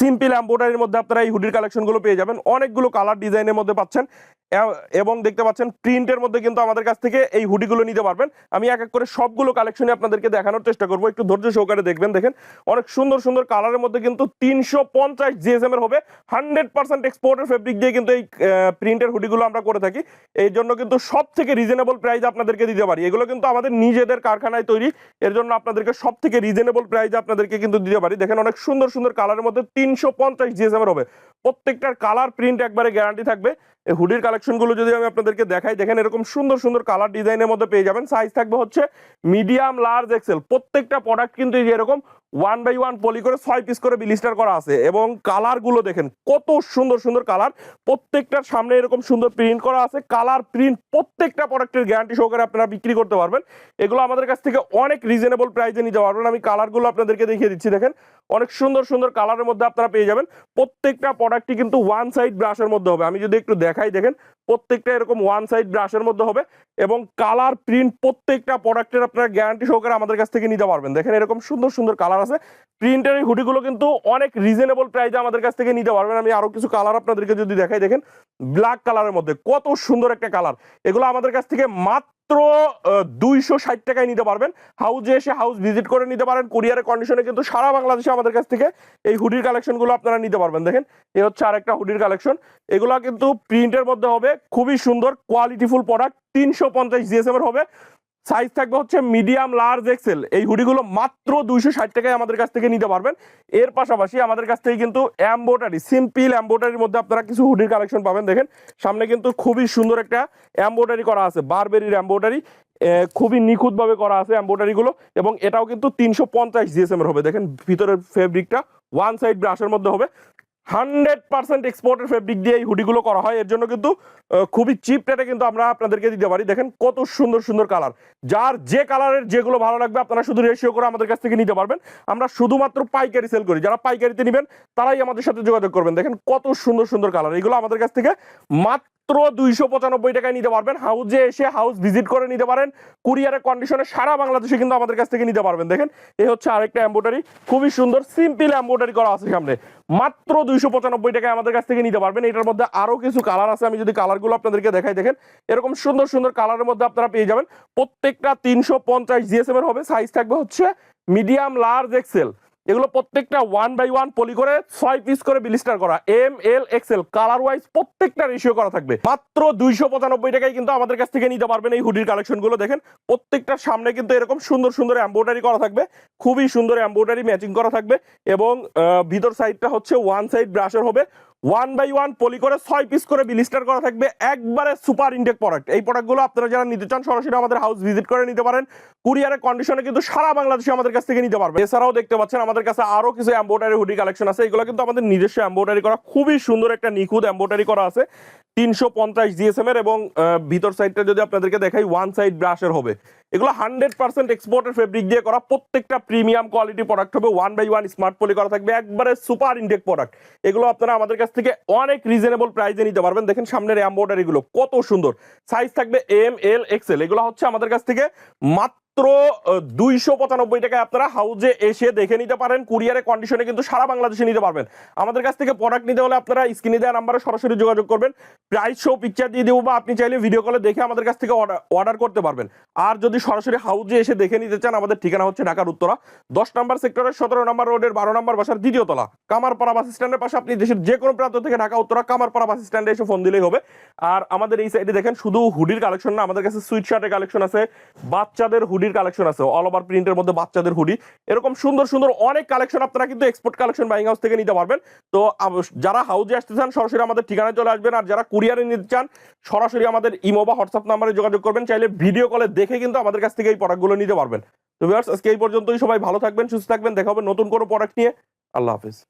Simple এম্বোডারির মধ্যে আপনারা এই হুডির কালেকশনগুলো পেয়ে যাবেন। অনেকগুলো কালার ডিজাইনের মধ্যে পাচ্ছেন। এবং দেখতে পাচ্ছেন প্রিন্টের মধ্যে কিন্তু আমাদের কাছ থেকে এই হুডিগুলো নিতে পারবেন। আমি এক এক করে সবগুলো কালেকশনই আপনাদেরকে দেখানোর চেষ্টা করব। একটু ধৈর্য সহকারে দেখবেন, দেখেন। অনেক সুন্দর সুন্দর কালারের মধ্যে কিন্তু তিনশো পঞ্চাশ জিএসএম এর হবে। হান্ড্রেড পার্সেন্ট এক্সপোর্টের ফেব্রিক দিয়ে কিন্তু এই প্রিন্টের হুডিগুলো আমরা করে থাকি। এই জন্য কিন্তু সব থেকে রিজনেবল প্রাইস আপনাদেরকে দিতে পারি। এগুলো কিন্তু আমাদের নিজেদের কারখানায় তৈরি। এর জন্য আপনাদেরকে সব থেকে রিজনেবল প্রাইস আপনাদেরকে কিন্তু দিতে পারি। দেখেন অনেক সুন্দর সুন্দর কালারের মধ্যে তিনশো পঞ্চাশ জিএসএম এর হবে। প্রত্যেকটার কালার প্রিন্ট একবারে গ্যারান্টি থাকবে। এই হুডির কালেকশনগুলো যদি আমি আপনাদেরকে দেখাই, দেখেন এরকম সুন্দর সুন্দর কালার ডিজাইনের মধ্যে পেয়ে যাবেন। সাইজ থাকবে হচ্ছে মিডিয়াম লার্জ এক্সেল প্রত্যেকটা প্রোডাক্ট কিন্তু এরকম ওয়ান বাই ওয়ান পলি করে ছয় পিস করে বিলিস্টার করা আছে এবং কালারগুলো দেখেন, কত সুন্দর সুন্দর কালার প্রত্যেকটার সামনে এরকম সুন্দর প্রিন্ট করা আছে। কালার প্রিন্ট প্রত্যেকটা প্রোডাক্টের গ্যারান্টি সহকারে আপনারা বিক্রি করতে পারবেন। এগুলো আমাদের কাছ থেকে অনেক রিজনেবল প্রাইসে নিতে পারবেন। আমি কালারগুলো আপনাদেরকে দেখিয়ে দিচ্ছি, দেখেন। অনেক সুন্দর সুন্দর কালারের মধ্যে আপনারা পেয়ে যাবেন। প্রত্যেকটা প্রোডাক্টই কিন্তু ওয়ান সাইড ব্রাশের মধ্যে হবে। আমি যদি একটু দেখাই, দেখেন প্রত্যেকটা এরকম ওয়ান সাইড ব্রাশের মধ্যে হবে এবং কালার প্রিন্ট প্রত্যেকটা প্রোডাক্টের আপনারা গ্যারান্টি সহকারে আমাদের কাছ থেকে নিতে পারবেন। দেখেন এরকম সুন্দর সুন্দর কালার আছে। প্রিন্টের এই হুডিগুলো কিন্তু অনেক রিজনেবল প্রাইসে আমাদের কাছ থেকে নিতে পারবেন। আমি আরও কিছু কালার আপনাদেরকে যদি দেখাই, দেখেন ব্ল্যাক কালারের মধ্যে কত সুন্দর একটা কালার এগুলো আমাদের কাছ থেকে মাত্র দুইশো ষাট টাকায় নিতে পারবেন। হাউজে এসে হাউস ভিজিট করে নিতে পারেন। কুরিয়ারের কন্ডিশনে কিন্তু সারা বাংলাদেশে আমাদের কাছ থেকে এই হুডির কালেকশনগুলো আপনারা নিতে পারবেন। দেখেন, এ হচ্ছে আরেকটা হুডির কালেকশন এগুলো কিন্তু প্রিন্টের মধ্যে হবে। খুবই সুন্দর কোয়ালিটিফুল প্রোডাক্ট তিনশো পঞ্চাশ জিএসএম এর হবে। সাইজ থাকবে হচ্ছে মিডিয়াম লার্জ এক্সেল এই হুডিগুলো মাত্র দুইশো ষাট টাকায় আমাদের কাছ থেকে নিতে পারবেন। এর পাশাপাশি আমাদের কাছ থেকে কিন্তু এম্বোটারি সিম্পল এম্বোটারির মধ্যে আপনারা কিছু হুডির কালেকশন পাবেন। দেখেন, সামনে কিন্তু খুবই সুন্দর একটা এম্বোটারি করা আছে বারবেরির এম্বোটারি খুবই নিখুঁতভাবে করা আছে এম্বোটারি গুলো এবং এটাও কিন্তু তিনশো পঞ্চাশ জিএসএম এর হবে। দেখেন, ভিতরের ফেব্রিকটা ওয়ান সাইড ব্রাশের মধ্যে হবে। হান্ড্রেড পার্সেন্ট এক্সপোর্টের ফেব্রিক দিয়ে এই হুডিগুলো করা হয়। এর জন্য কিন্তু খুবই চিপ রেটে কিন্তু আমরা আপনাদেরকে দিতে পারি। দেখেন কত সুন্দর সুন্দর কালার যার যে কালারের যেগুলো ভালো লাগবে, আপনারা শুধু রেশিও করে আমাদের কাছ থেকে নিতে পারবেন। আমরা শুধুমাত্র পাইকারি সেল করি। যারা পাইকারিতে নেবেন, তারাই আমাদের সাথে যোগাযোগ করবেন। দেখেন কত সুন্দর সুন্দর কালার এগুলো আমাদের কাছ থেকে মাত্র দুইশো পঁচানব্বই টাকায় নিতে পারবেন। হাউসে এসে হাউস ভিজিট করে নিতে পারেন। কুরিয়ারের কন্ডিশনে সারা বাংলাদেশে কিন্তু আমাদের কাছ থেকে নিতে পারবেন। দেখেন এই হচ্ছে আরেকটা এম্বোটারি খুবই সুন্দর সিম্পল এম্বোটারি করা আছে সামনে। মাত্র দুইশো পঁচানব্বই টাকায় আমাদের কাছ থেকে নিতে পারবেন। এটার মধ্যে আরও কিছু কালার আছে, আমি যদি কালারগুলো আপনাদেরকে দেখাই, দেখেন, এরকম সুন্দর সুন্দর কালারের মধ্যে আপনারা পেয়ে যাবেন। প্রত্যেকটা তিনশো পঞ্চাশ জিএসএম এর হবে। সাইজ থাকবে হচ্ছে মিডিয়াম লার্জ এক্সেল এগুলো প্রত্যেকটা ওয়ান বাই ওয়ান পলি করে ছয় পিস করে বিলিস্টার করা। M L XL colour wise প্রত্যেকটা রেশিও করা থাকবে। মাত্র দুইশো পঁচানব্বই টাকায় কিন্তু আমাদের কাছ থেকে নিতে পারবেন এই হুডির কালেকশনগুলো, দেখেন। প্রত্যেকটার সামনে কিন্তু এরকম সুন্দর সুন্দর এম্ব্রয়ডারি করা থাকবে। খুবই সুন্দর এম্ব্রয়ডারি ম্যাচিং করা থাকবে এবং ভিতর সাইডটা হচ্ছে ওয়ান সাইড ব্রাশের হবে। ওয়ান বাই ওয়ান পলি করে ছয় পিস করে বিলিস্টার করা থাকবে। একবারে সুপার ইনটেক প্রোডাক্ট এই প্রোডাক্টগুলো আপনারা যারা নিতে চান, সরাসরি আমাদের হাউস ভিজিট করে নিতে পারেন। কুরিয়ারের কন্ডিশনে কিন্তু সারা বাংলাদেশে আমাদের কাছ থেকে নিতে পারবে। এছাড়াও দেখতে পাচ্ছেন, আমাদের কাছে আরও কিছু এম্বোটারি হুডি কালেকশন আছে। এগুলো কিন্তু আমাদের নিজস্ব এম্বোটারি করা, খুবই সুন্দর একটা নিখুঁত এম্বোটারি করা আছে। তিনশো পঞ্চাশ জিএসএম এর এবং ভিতর সাইডটা যদি আপনাদেরকে দেখাই ওয়ান সাইড ব্রাশের হবে। এগুলো হান্ড্রেড পার্সেন্ট এক্সপোর্টের ফেব্রিক দিয়ে করা। প্রত্যেকটা প্রিমিয়াম কোয়ালিটি প্রোডাক্ট হবে। One by one smart poly করা থাকবে। একবারে সুপার ইনটেক প্রোডাক্ট এগুলো আপনারা আমাদের কাছ থেকে অনেক রিজনেবল প্রাইসে নিতে পারবেন। দেখেন সামনের এম্বোটারি গুলো কত সুন্দর। সাইজ থাকবে এম এল এক্সেল এগুলো হচ্ছে আমাদের কাছ থেকে মাত্র দুইশো পঁচানব্বই টাকায় আপনারা হাউজে এসে দেখে নিতে পারেন। কুরিয়ারের কন্ডিশনে কিন্তু সারা বাংলাদেশে নিতে পারবেন। আমাদের কাছ থেকে প্রোডাক্ট নিতে হলে আপনারা স্ক্রিনে দেওয়া নাম্বারে সরাসরি যোগাযোগ করবেন। প্রাইস শো পিকচার দিয়ে দেবো বা আপনি চাইলে ভিডিও কলে দেখে আমাদের কাছ থেকে অর্ডার করতে পারবেন। আর যদি সরাসরি হাউজে এসে দেখে নিতে চান, আমাদের ঠিকানা হচ্ছে ঢাকার উত্তরা। দশ নম্বর সেক্টরের সতেরো নম্বর রোডের বারো নম্বর বাসার দ্বিতীয় তলা। কামারপাড়া বাস স্ট্যান্ডের পাশে আপনি দেশের যে কোনো প্রান্ত থেকে ঢাকা, উত্তরা, কামারপাড়া বাস স্ট্যান্ডে এসে ফোন দিলেই হবে। আর আমাদের এই সাইডে দেখেন, শুধু হুডির কালেকশন না, আমাদের কাছে সুইট শার্টের কালেকশন আছে। বাচ্চাদের হুডির কালেকশন আছে অল ওভার প্রিন্টের মধ্যে বাচ্চাদের হুডি। এরকম সুন্দর সুন্দর অনেক কালেকশন আপনারা কিন্তু এক্সপোর্ট কালেকশন বাইং হাউস থেকে নিতে পারবেন। তো যারা হাউজে আসতে চান, সরাসরি আমাদের ঠিকানায় চলে আসবেন। আর যারা কুরিয়ারে নিতে চান, সরাসরি আমাদের ইমো বা হোয়াটসঅ্যাপ নাম্বারে যোগাযোগ করবেন। চাইলে ভিডিও কলে দেখে কিন্তু আমাদের কাছ থেকে এই প্রোডাক্টগুলো নিতে পারবেন। তো ভিউয়ার্স আজকে এই পর্যন্তই। সবাই ভালো থাকবেন, সুস্থ থাকবেন। দেখা হবে নতুন কোনো প্রোডাক্ট নিয়ে। আল্লাহ হাফিজ।